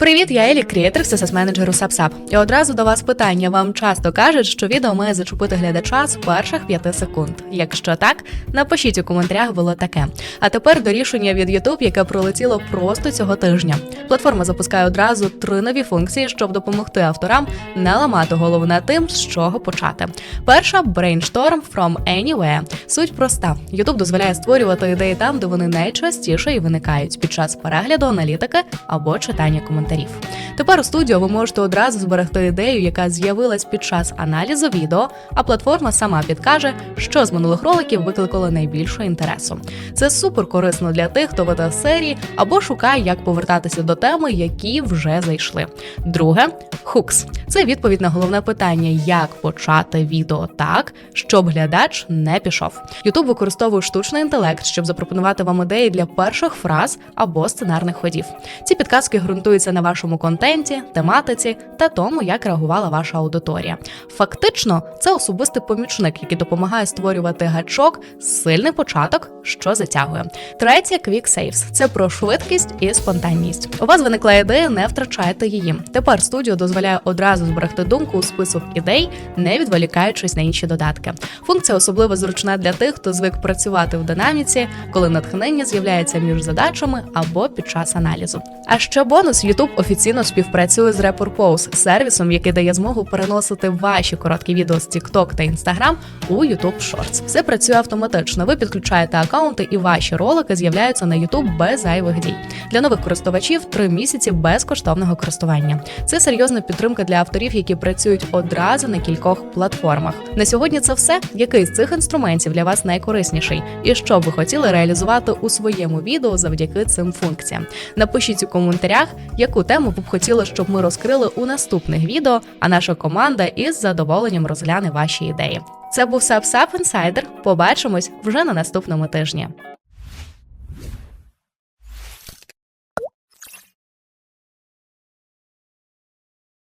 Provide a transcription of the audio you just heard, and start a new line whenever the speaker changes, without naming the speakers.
Привіт, я Елі Крієтер, сес менеджер у SubSub. І одразу до вас питання. Вам часто кажуть, що відео має зачепити глядача з перших п'яти секунд. Якщо так, напишіть у коментарях було таке. А тепер до рішення від YouTube, яке пролетіло просто цього тижня. Платформа запускає одразу три нові функції, щоб допомогти авторам не ламати голову над тим, з чого почати. Перша Brainstorm from Anywhere. Суть проста: YouTube дозволяє створювати ідеї там, де вони найчастіше і виникають під час перегляду аналітики або читання коментарів. Тепер у студіо ви можете одразу зберегти ідею, яка з'явилась під час аналізу відео, а платформа сама підкаже, що з минулих роликів викликало найбільше інтересу. Це супер корисно для тих, хто веде серії або шукає, як повертатися до теми, які вже зайшли. Друге хукс. Це відповідь на головне питання, як почати відео так, щоб глядач не пішов. Ютуб використовує штучний інтелект, щоб запропонувати вам ідеї для перших фраз або сценарних ходів. Ці підказки ґрунтуються на вашому контенті, тематиці та тому, як реагувала ваша аудиторія. Фактично, це особистий помічник, який допомагає створювати гачок, сильний початок, що затягує. Третє Quick Saves – це про швидкість і спонтанність. У вас виникла ідея, не втрачайте її. Тепер студіо дозволяє одразу зберегти думку у список ідей, не відволікаючись на інші додатки. Функція особливо зручна для тих, хто звик працювати в динаміці, коли натхнення з'являється між задачами або під час аналізу. А ще бонус YouTube офіційно співпрацює з Repurpose, сервісом, який дає змогу переносити ваші короткі відео з TikTok та Instagram у YouTube Shorts. Все працює автоматично. Ви підключаєте акаунти, і ваші ролики з'являються на YouTube без зайвих дій. Для нових користувачів три місяці безкоштовного користування. Це серйозна підтримка для авторів, які працюють одразу на кількох платформах. На сьогодні це все. Який з цих інструментів для вас найкорисніший, і що ви хотіли реалізувати у своєму відео завдяки цим функціям? Напишіть у коментарях, яку тему ви б хотіли, щоб ми розкрили у наступних відео. А наша команда із задоволенням розгляне ваші ідеї. Це був SubSub Insider. Побачимось вже на наступному тижні.